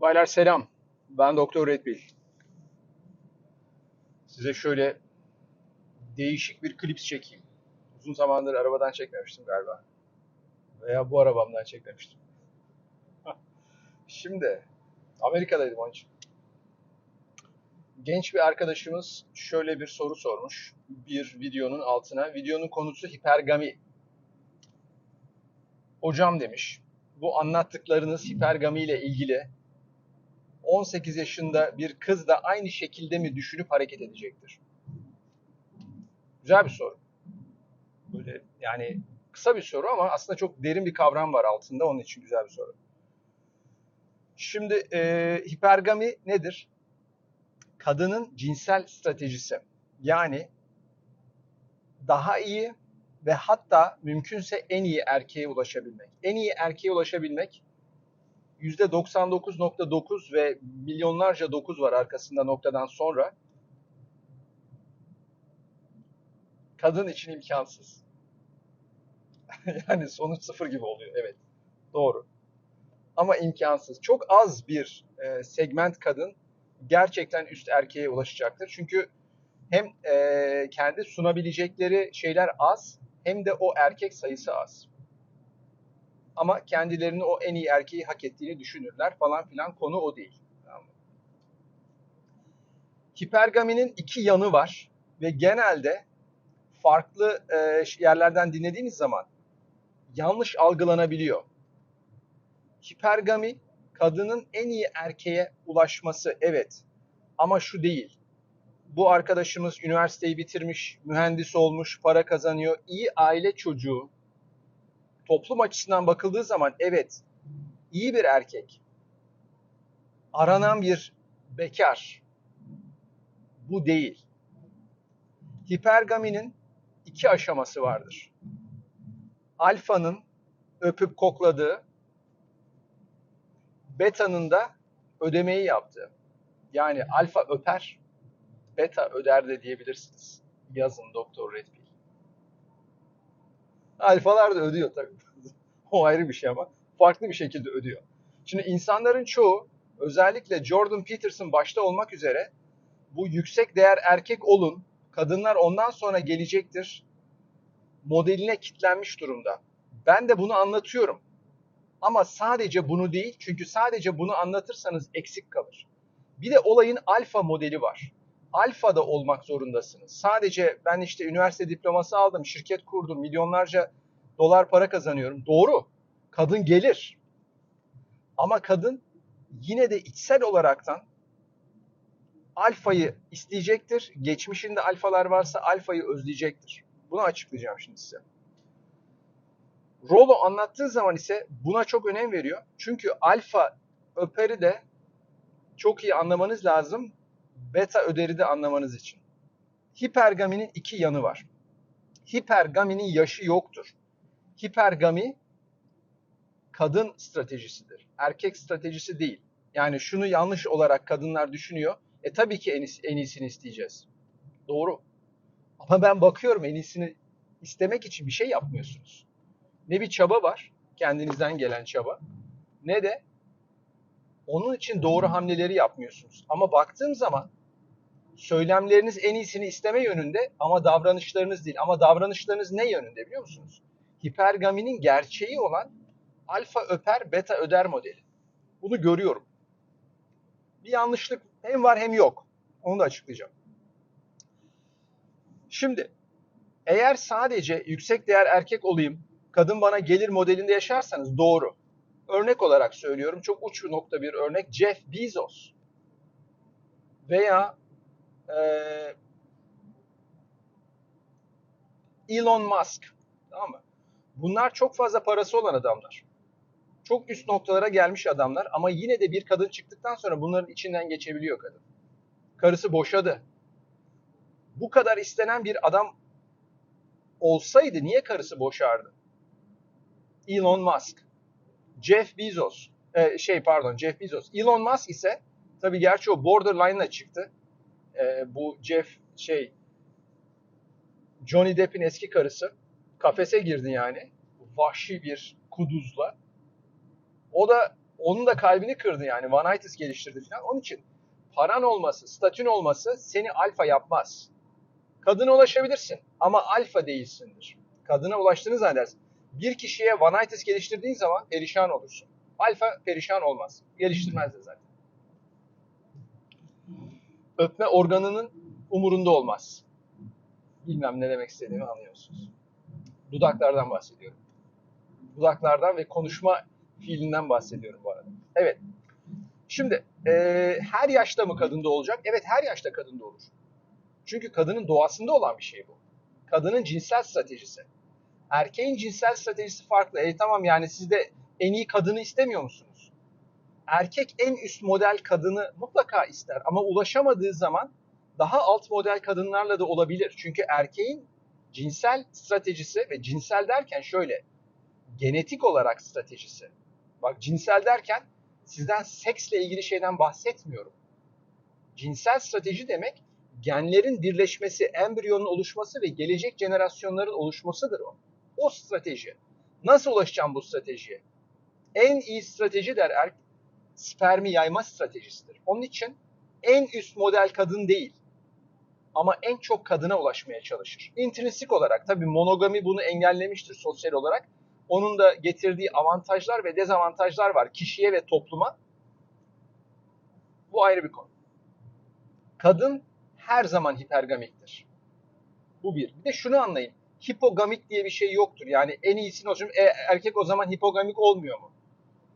Baylar selam. Ben Doktor Red Pill. Size şöyle değişik bir klips çekeyim. Uzun zamandır arabadan çekmemiştim galiba. Veya bu arabamdan çekmemiştim. Şimdi Amerika'daydım onun için. Genç bir arkadaşımız şöyle bir soru sormuş. Bir videonun altına. Videonun konusu hipergami. Hocam demiş. Bu anlattıklarınız hipergami ile ilgili 18 yaşında bir kız da aynı şekilde mi düşünüp hareket edecektir? Güzel bir soru. Böyle yani kısa bir soru ama aslında çok derin bir kavram var altında. Onun için güzel bir soru. Şimdi e, hipergami nedir? Kadının cinsel stratejisi. Yani daha iyi ve hatta mümkünse en iyi erkeğe ulaşabilmek. En iyi erkeğe ulaşabilmek %99.9 ve milyonlarca 9 var arkasında noktadan sonra kadın için imkansız. yani sonuç sıfır gibi oluyor. Evet. Doğru. Ama imkansız. Çok az bir e, segment kadın gerçekten üst erkeğe ulaşacaktır. Çünkü hem e, kendi sunabilecekleri şeyler az hem de o erkek sayısı az. Ama kendilerini o en iyi erkeği hak ettiğini düşünürler falan filan konu o değil. Hipergaminin iki yanı var ve genelde farklı e, yerlerden dinlediğiniz zaman yanlış algılanabiliyor. Hipergami kadının en iyi erkeğe ulaşması evet ama şu değil. Bu arkadaşımız üniversiteyi bitirmiş, mühendis olmuş, para kazanıyor, iyi aile çocuğu. Toplum açısından bakıldığı zaman evet iyi bir erkek. Aranan bir bekar. Bu değil. Hipergaminin iki aşaması vardır. Alfanın öpüp kokladığı, beta'nın da ödemeyi yaptığı. Yani alfa öper, beta öder de diyebilirsiniz. Yazın Doktor Red Pill. Alfalar da ödüyor tabii. o ayrı bir şey ama farklı bir şekilde ödüyor. Şimdi insanların çoğu özellikle Jordan Peterson başta olmak üzere bu yüksek değer erkek olun, kadınlar ondan sonra gelecektir modeline kitlenmiş durumda. Ben de bunu anlatıyorum. Ama sadece bunu değil çünkü sadece bunu anlatırsanız eksik kalır. Bir de olayın alfa modeli var. Alfa da olmak zorundasınız. Sadece ben işte üniversite diploması aldım, şirket kurdum, milyonlarca dolar para kazanıyorum. Doğru. Kadın gelir. Ama kadın yine de içsel olaraktan alfayı isteyecektir. Geçmişinde alfalar varsa alfayı özleyecektir. Bunu açıklayacağım şimdi size. Rolo anlattığı zaman ise buna çok önem veriyor. Çünkü alfa öperi de çok iyi anlamanız lazım. Beta öderi de anlamanız için. Hipergaminin iki yanı var. Hipergaminin yaşı yoktur. Hipergami kadın stratejisidir. Erkek stratejisi değil. Yani şunu yanlış olarak kadınlar düşünüyor. E tabii ki en, en iyisini isteyeceğiz. Doğru. Ama ben bakıyorum en iyisini istemek için bir şey yapmıyorsunuz. Ne bir çaba var, kendinizden gelen çaba, ne de onun için doğru hamleleri yapmıyorsunuz. Ama baktığım zaman söylemleriniz en iyisini isteme yönünde ama davranışlarınız değil. Ama davranışlarınız ne yönünde biliyor musunuz? Hipergaminin gerçeği olan alfa öper, beta öder modeli. Bunu görüyorum. Bir yanlışlık hem var hem yok. Onu da açıklayacağım. Şimdi eğer sadece yüksek değer erkek olayım, kadın bana gelir modelinde yaşarsanız doğru. Örnek olarak söylüyorum, çok uç nokta bir örnek Jeff Bezos veya e, Elon Musk. Tamam mı? Bunlar çok fazla parası olan adamlar. Çok üst noktalara gelmiş adamlar ama yine de bir kadın çıktıktan sonra bunların içinden geçebiliyor kadın. Karısı boşadı. Bu kadar istenen bir adam olsaydı niye karısı boşardı? Elon Musk, Jeff Bezos, e, şey pardon Jeff Bezos. Elon Musk ise tabi gerçi o borderline'la çıktı. E, bu Jeff şey Johnny Depp'in eski karısı kafese girdi yani. Vahşi bir kuduzla. O da Onun da kalbini kırdı yani. Vanitis geliştirdi falan. Onun için paran olması, statün olması seni alfa yapmaz. Kadına ulaşabilirsin ama alfa değilsindir. Kadına ulaştığını zannedersin. Bir kişiye vanitis geliştirdiğin zaman perişan olursun. Alfa perişan olmaz. Geliştirmez de zaten. Öpme organının umurunda olmaz. Bilmem ne demek istediğimi anlıyorsunuz. Dudaklardan bahsediyorum. Dudaklardan ve konuşma fiilinden bahsediyorum bu arada. Evet. Şimdi e, her yaşta mı kadında olacak? Evet her yaşta kadında olur. Çünkü kadının doğasında olan bir şey bu. Kadının cinsel stratejisi. Erkeğin cinsel stratejisi farklı. E tamam yani siz de en iyi kadını istemiyor musunuz? Erkek en üst model kadını mutlaka ister ama ulaşamadığı zaman daha alt model kadınlarla da olabilir. Çünkü erkeğin cinsel stratejisi ve cinsel derken şöyle genetik olarak stratejisi. Bak cinsel derken sizden seksle ilgili şeyden bahsetmiyorum. Cinsel strateji demek genlerin birleşmesi, embriyonun oluşması ve gelecek jenerasyonların oluşmasıdır o. O strateji. Nasıl ulaşacağım bu stratejiye? En iyi strateji der er, spermi yayma stratejisidir. Onun için en üst model kadın değil ama en çok kadına ulaşmaya çalışır. İntrinsik olarak tabii monogami bunu engellemiştir sosyal olarak. Onun da getirdiği avantajlar ve dezavantajlar var kişiye ve topluma. Bu ayrı bir konu. Kadın her zaman hipergamiktir. Bu bir. Bir de şunu anlayın. Hipogamik diye bir şey yoktur. Yani en iyisini olsun. E, erkek o zaman hipogamik olmuyor mu?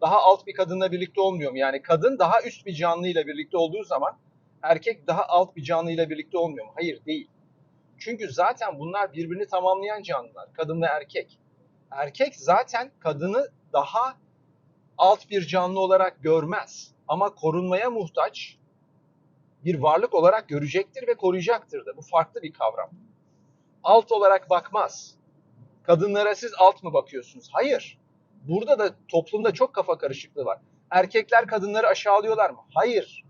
Daha alt bir kadınla birlikte olmuyor mu? Yani kadın daha üst bir canlıyla birlikte olduğu zaman erkek daha alt bir canlıyla birlikte olmuyor mu? Hayır değil. Çünkü zaten bunlar birbirini tamamlayan canlılar. Kadın ve erkek. Erkek zaten kadını daha alt bir canlı olarak görmez. Ama korunmaya muhtaç bir varlık olarak görecektir ve koruyacaktır da. Bu farklı bir kavram. Alt olarak bakmaz. Kadınlara siz alt mı bakıyorsunuz? Hayır. Burada da toplumda çok kafa karışıklığı var. Erkekler kadınları aşağılıyorlar mı? Hayır.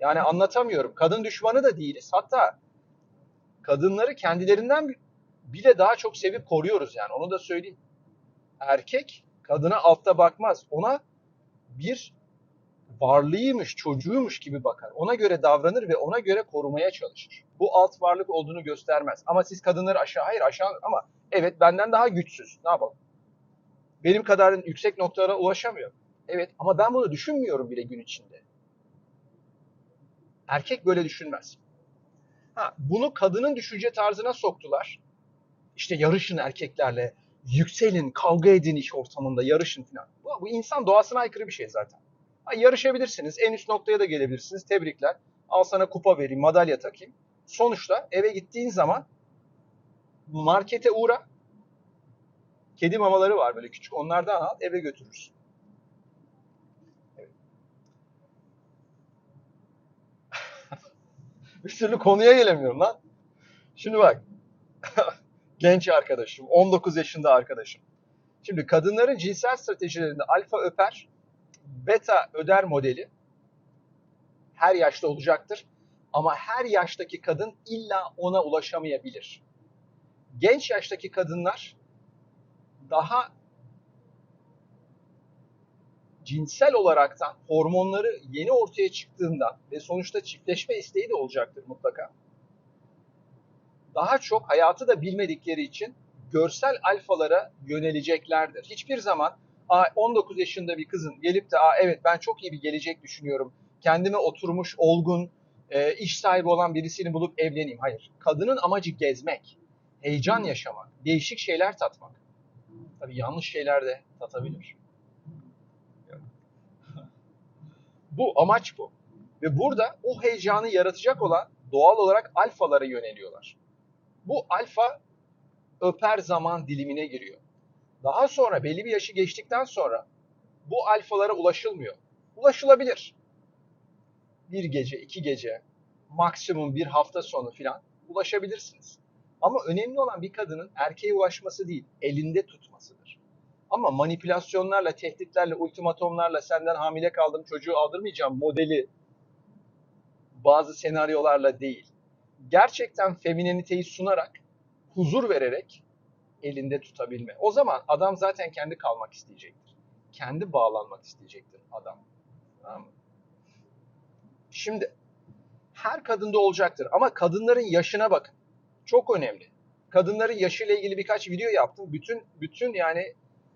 Yani anlatamıyorum. Kadın düşmanı da değiliz. Hatta kadınları kendilerinden bile daha çok sevip koruyoruz yani. Onu da söyleyeyim. Erkek kadına altta bakmaz. Ona bir varlığıymış, çocuğuymuş gibi bakar. Ona göre davranır ve ona göre korumaya çalışır. Bu alt varlık olduğunu göstermez. Ama siz kadınları aşağı, hayır aşağı ama evet benden daha güçsüz. Ne yapalım? Benim kadar yüksek noktalara ulaşamıyor. Evet ama ben bunu düşünmüyorum bile gün içinde. Erkek böyle düşünmez. Ha, bunu kadının düşünce tarzına soktular. İşte yarışın erkeklerle, yükselin, kavga edin iş ortamında, yarışın falan. Bu, bu insan doğasına aykırı bir şey zaten. Yarışabilirsiniz, en üst noktaya da gelebilirsiniz. Tebrikler. Al sana kupa vereyim, madalya takayım. Sonuçta eve gittiğin zaman markete uğra. Kedi mamaları var böyle küçük. Onlardan al, eve götürürsün. Bir türlü konuya gelemiyorum lan. Şimdi bak. Genç arkadaşım, 19 yaşında arkadaşım. Şimdi kadınların cinsel stratejilerinde alfa öper, beta öder modeli her yaşta olacaktır. Ama her yaştaki kadın illa ona ulaşamayabilir. Genç yaştaki kadınlar daha cinsel olaraktan hormonları yeni ortaya çıktığından ve sonuçta çiftleşme isteği de olacaktır mutlaka. Daha çok hayatı da bilmedikleri için görsel alfalara yöneleceklerdir. Hiçbir zaman 19 yaşında bir kızın gelip de evet ben çok iyi bir gelecek düşünüyorum. Kendime oturmuş, olgun, iş sahibi olan birisini bulup evleneyim. Hayır. Kadının amacı gezmek, heyecan yaşamak, değişik şeyler tatmak. Tabii yanlış şeyler de tatabilir. bu amaç bu. Ve burada o heyecanı yaratacak olan doğal olarak alfalara yöneliyorlar. Bu alfa öper zaman dilimine giriyor. Daha sonra belli bir yaşı geçtikten sonra bu alfalara ulaşılmıyor. Ulaşılabilir. Bir gece, iki gece, maksimum bir hafta sonu filan ulaşabilirsiniz. Ama önemli olan bir kadının erkeğe ulaşması değil, elinde tutmasıdır. Ama manipülasyonlarla, tehditlerle, ultimatomlarla senden hamile kaldım çocuğu aldırmayacağım modeli bazı senaryolarla değil. Gerçekten femineniteyi sunarak, huzur vererek elinde tutabilme. O zaman adam zaten kendi kalmak isteyecektir. kendi bağlanmak isteyecektir adam. Tamam mı? Şimdi her kadında olacaktır ama kadınların yaşına bakın. Çok önemli. Kadınların yaşıyla ilgili birkaç video yaptım. Bütün bütün yani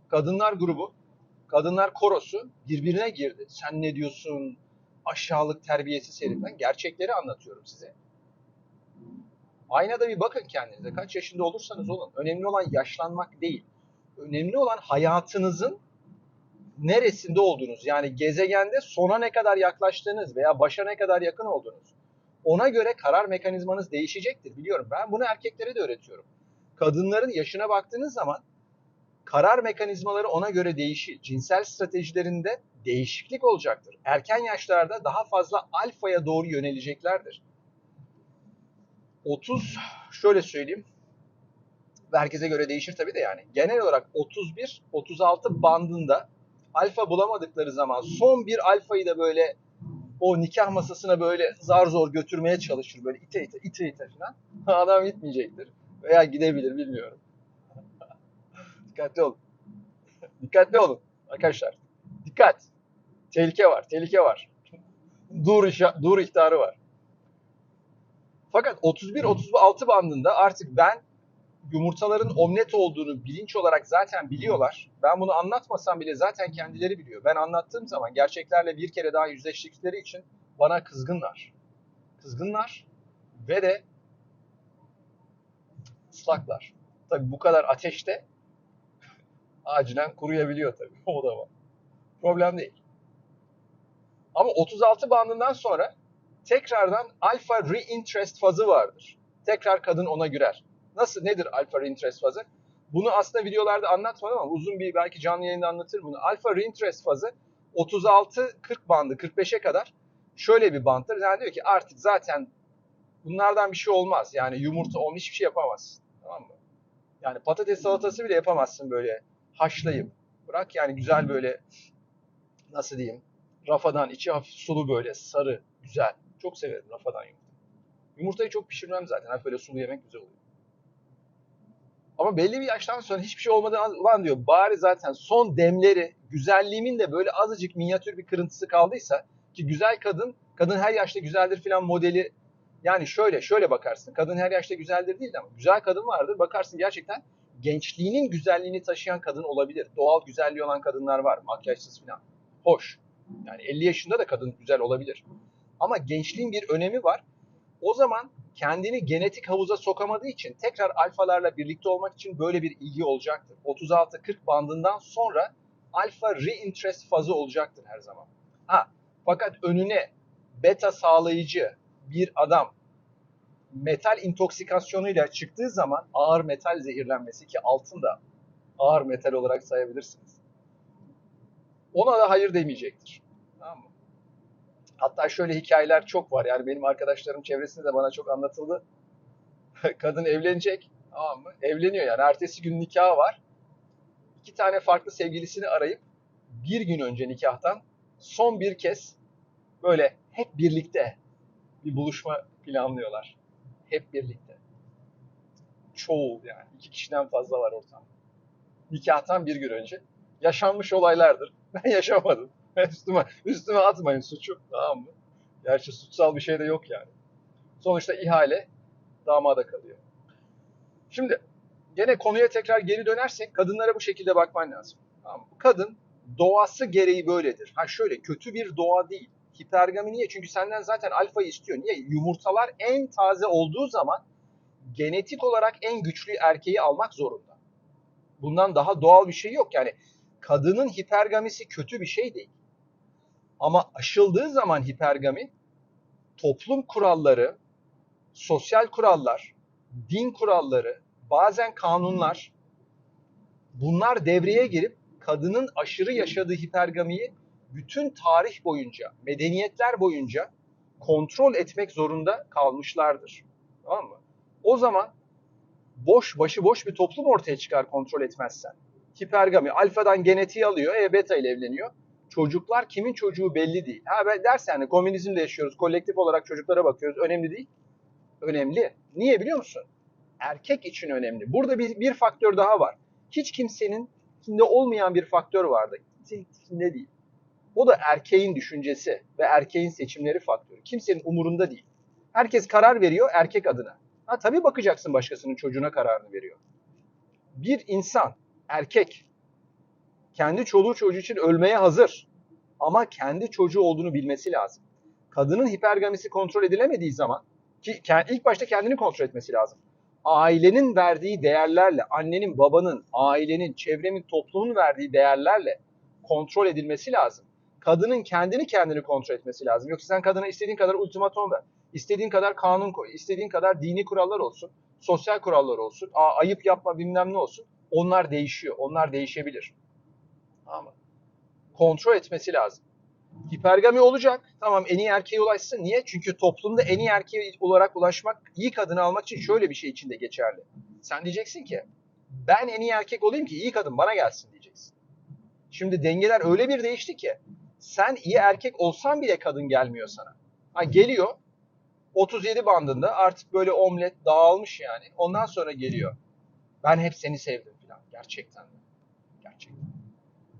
kadınlar grubu, kadınlar korosu birbirine girdi. Sen ne diyorsun? Aşağılık terbiyesiz herif. Ben gerçekleri anlatıyorum size. Aynada bir bakın kendinize. Kaç yaşında olursanız olun. Önemli olan yaşlanmak değil. Önemli olan hayatınızın neresinde olduğunuz. Yani gezegende sona ne kadar yaklaştığınız veya başa ne kadar yakın olduğunuz. Ona göre karar mekanizmanız değişecektir biliyorum. Ben bunu erkeklere de öğretiyorum. Kadınların yaşına baktığınız zaman karar mekanizmaları ona göre değişir. Cinsel stratejilerinde değişiklik olacaktır. Erken yaşlarda daha fazla alfaya doğru yöneleceklerdir. 30 şöyle söyleyeyim. Herkese göre değişir tabii de yani. Genel olarak 31-36 bandında alfa bulamadıkları zaman son bir alfayı da böyle o nikah masasına böyle zar zor götürmeye çalışır böyle ite ite ite ite falan. Adam gitmeyecektir. Veya gidebilir bilmiyorum. Dikkatli olun. Dikkatli olun arkadaşlar. Dikkat. Tehlike var, tehlike var. Dur, işa- dur ihtarı var. Fakat 31-36 bandında artık ben yumurtaların omlet olduğunu bilinç olarak zaten biliyorlar. Ben bunu anlatmasam bile zaten kendileri biliyor. Ben anlattığım zaman gerçeklerle bir kere daha yüzleştikleri için bana kızgınlar. Kızgınlar ve de ıslaklar. Tabii bu kadar ateşte acilen kuruyabiliyor tabii. O da var. Problem değil. Ama 36 bandından sonra tekrardan alfa reinterest fazı vardır. Tekrar kadın ona girer. Nasıl nedir alfa reinterest fazı? Bunu aslında videolarda anlatmadım ama uzun bir belki canlı yayında anlatırım bunu. Alfa reinterest fazı 36-40 bandı 45'e kadar şöyle bir banttır. Yani diyor ki artık zaten bunlardan bir şey olmaz. Yani yumurta olmuş hiçbir şey yapamazsın. Tamam mı? Yani patates salatası bile yapamazsın böyle haşlayıp. Bırak yani güzel böyle nasıl diyeyim rafadan içi hafif sulu böyle sarı güzel. Çok severim rafadan yumurta. Yumurtayı çok pişirmem zaten. Hep böyle sulu yemek güzel oluyor. Ama belli bir yaştan sonra hiçbir şey olmadan ulan diyor bari zaten son demleri güzelliğimin de böyle azıcık minyatür bir kırıntısı kaldıysa ki güzel kadın kadın her yaşta güzeldir filan modeli yani şöyle şöyle bakarsın kadın her yaşta güzeldir değil ama güzel kadın vardır bakarsın gerçekten gençliğinin güzelliğini taşıyan kadın olabilir. Doğal güzelliği olan kadınlar var makyajsız filan. Hoş. Yani 50 yaşında da kadın güzel olabilir. Ama gençliğin bir önemi var. O zaman kendini genetik havuza sokamadığı için tekrar alfalarla birlikte olmak için böyle bir ilgi olacaktır. 36-40 bandından sonra alfa reinterest fazı olacaktır her zaman. Ha, fakat önüne beta sağlayıcı bir adam metal intoksikasyonuyla çıktığı zaman ağır metal zehirlenmesi ki altın da ağır metal olarak sayabilirsiniz. Ona da hayır demeyecektir. Hatta şöyle hikayeler çok var. Yani benim arkadaşlarım çevresinde de bana çok anlatıldı. Kadın evlenecek. Tamam mı? Evleniyor yani. Ertesi gün nikahı var. İki tane farklı sevgilisini arayıp bir gün önce nikahtan son bir kez böyle hep birlikte bir buluşma planlıyorlar. Hep birlikte. Çoğul yani. iki kişiden fazla var ortamda. Nikahtan bir gün önce. Yaşanmış olaylardır. Ben yaşamadım. üstüme, üstüme atmayın suçu. Tamam mı? Gerçi suçsal bir şey de yok yani. Sonuçta ihale damada kalıyor. Şimdi gene konuya tekrar geri dönersek kadınlara bu şekilde bakman lazım. Tamam mı? Kadın doğası gereği böyledir. Ha şöyle kötü bir doğa değil. Hipergami niye? Çünkü senden zaten alfayı istiyor. Niye? Yumurtalar en taze olduğu zaman genetik olarak en güçlü erkeği almak zorunda. Bundan daha doğal bir şey yok. Yani kadının hipergamisi kötü bir şey değil. Ama aşıldığı zaman hipergami toplum kuralları, sosyal kurallar, din kuralları, bazen kanunlar bunlar devreye girip kadının aşırı yaşadığı hipergamiyi bütün tarih boyunca, medeniyetler boyunca kontrol etmek zorunda kalmışlardır. Tamam mı? O zaman boş, başıboş bir toplum ortaya çıkar kontrol etmezsen. Hipergami, alfadan genetiği alıyor, e beta ile evleniyor. Çocuklar kimin çocuğu belli değil. Ha ben dersen hani komünizmde yaşıyoruz, kolektif olarak çocuklara bakıyoruz. Önemli değil. Önemli. Niye biliyor musun? Erkek için önemli. Burada bir, bir faktör daha var. Hiç kimsenin içinde olmayan bir faktör vardı. instinktifinde değil. O da erkeğin düşüncesi ve erkeğin seçimleri faktörü. Kimsenin umurunda değil. Herkes karar veriyor erkek adına. Ha tabii bakacaksın başkasının çocuğuna kararını veriyor. Bir insan, erkek, kendi çoluğu çocuğu için ölmeye hazır. Ama kendi çocuğu olduğunu bilmesi lazım. Kadının hipergamisi kontrol edilemediği zaman ki ilk başta kendini kontrol etmesi lazım. Ailenin verdiği değerlerle, annenin, babanın, ailenin, çevrenin, toplumun verdiği değerlerle kontrol edilmesi lazım. Kadının kendini kendini kontrol etmesi lazım. Yoksa sen kadına istediğin kadar ultimatom ver. istediğin kadar kanun koy. istediğin kadar dini kurallar olsun. Sosyal kurallar olsun. Ayıp yapma bilmem ne olsun. Onlar değişiyor. Onlar değişebilir. Ama kontrol etmesi lazım. Hipergami olacak. Tamam en iyi erkeğe ulaşsın. Niye? Çünkü toplumda en iyi erkeğe olarak ulaşmak, iyi kadını almak için şöyle bir şey içinde geçerli. Sen diyeceksin ki ben en iyi erkek olayım ki iyi kadın bana gelsin diyeceksin. Şimdi dengeler öyle bir değişti ki sen iyi erkek olsan bile kadın gelmiyor sana. Ha geliyor 37 bandında artık böyle omlet dağılmış yani. Ondan sonra geliyor. Ben hep seni sevdim falan. Gerçekten. Gerçekten.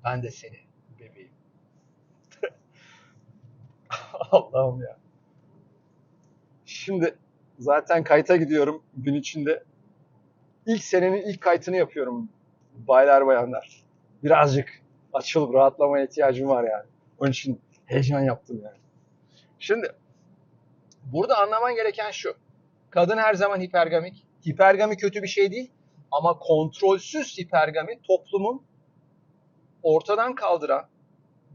Ben de seni bebeğim. Allah'ım ya. Şimdi zaten kayıta gidiyorum gün içinde. İlk senenin ilk kayıtını yapıyorum baylar bayanlar. Birazcık açılıp rahatlamaya ihtiyacım var yani. Onun için heyecan yaptım yani. Şimdi burada anlaman gereken şu. Kadın her zaman hipergamik. Hipergami kötü bir şey değil ama kontrolsüz hipergami toplumun ortadan kaldıran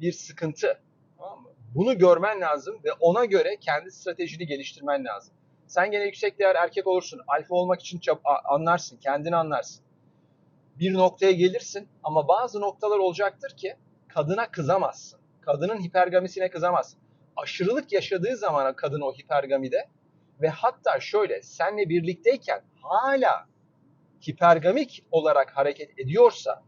bir sıkıntı. Tamam mı? Bunu görmen lazım ve ona göre kendi stratejini geliştirmen lazım. Sen gene yüksek değer erkek olursun. Alfa olmak için çab- anlarsın, kendini anlarsın. Bir noktaya gelirsin ama bazı noktalar olacaktır ki kadına kızamazsın. Kadının hipergamisine kızamazsın. Aşırılık yaşadığı zaman kadın o hipergamide ve hatta şöyle senle birlikteyken hala hipergamik olarak hareket ediyorsa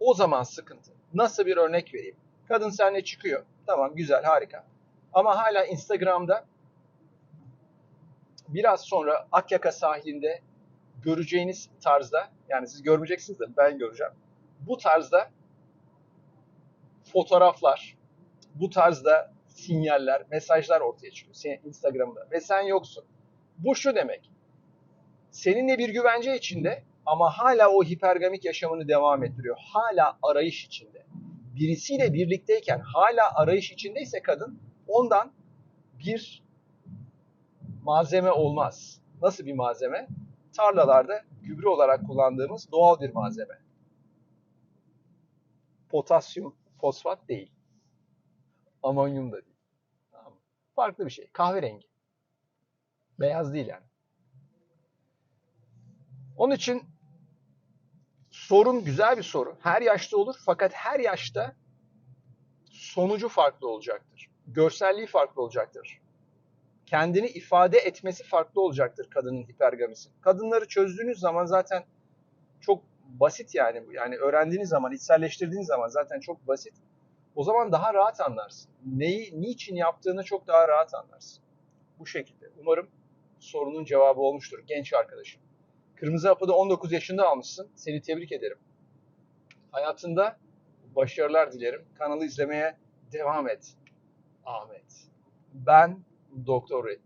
o zaman sıkıntı. Nasıl bir örnek vereyim? Kadın seninle çıkıyor. Tamam güzel harika. Ama hala Instagram'da biraz sonra Akyaka sahilinde göreceğiniz tarzda yani siz görmeyeceksiniz de ben göreceğim. Bu tarzda fotoğraflar, bu tarzda sinyaller, mesajlar ortaya çıkıyor senin Instagram'da ve sen yoksun. Bu şu demek. Seninle bir güvence içinde ama hala o hipergamik yaşamını devam ettiriyor. Hala arayış içinde. Birisiyle birlikteyken hala arayış içindeyse kadın ondan bir malzeme olmaz. Nasıl bir malzeme? Tarlalarda gübre olarak kullandığımız doğal bir malzeme. Potasyum, fosfat değil. Amonyum da değil. Tamam? Farklı bir şey. Kahverengi. Beyaz değil yani. Onun için sorun güzel bir soru. Her yaşta olur fakat her yaşta sonucu farklı olacaktır. Görselliği farklı olacaktır. Kendini ifade etmesi farklı olacaktır kadının hipergamisi. Kadınları çözdüğünüz zaman zaten çok basit yani. Yani öğrendiğiniz zaman, içselleştirdiğiniz zaman zaten çok basit. O zaman daha rahat anlarsın. Neyi, niçin yaptığını çok daha rahat anlarsın. Bu şekilde. Umarım sorunun cevabı olmuştur genç arkadaşım. Kırmızı hapı da 19 yaşında almışsın. Seni tebrik ederim. Hayatında başarılar dilerim. Kanalı izlemeye devam et. Ahmet. Ben Doktor Red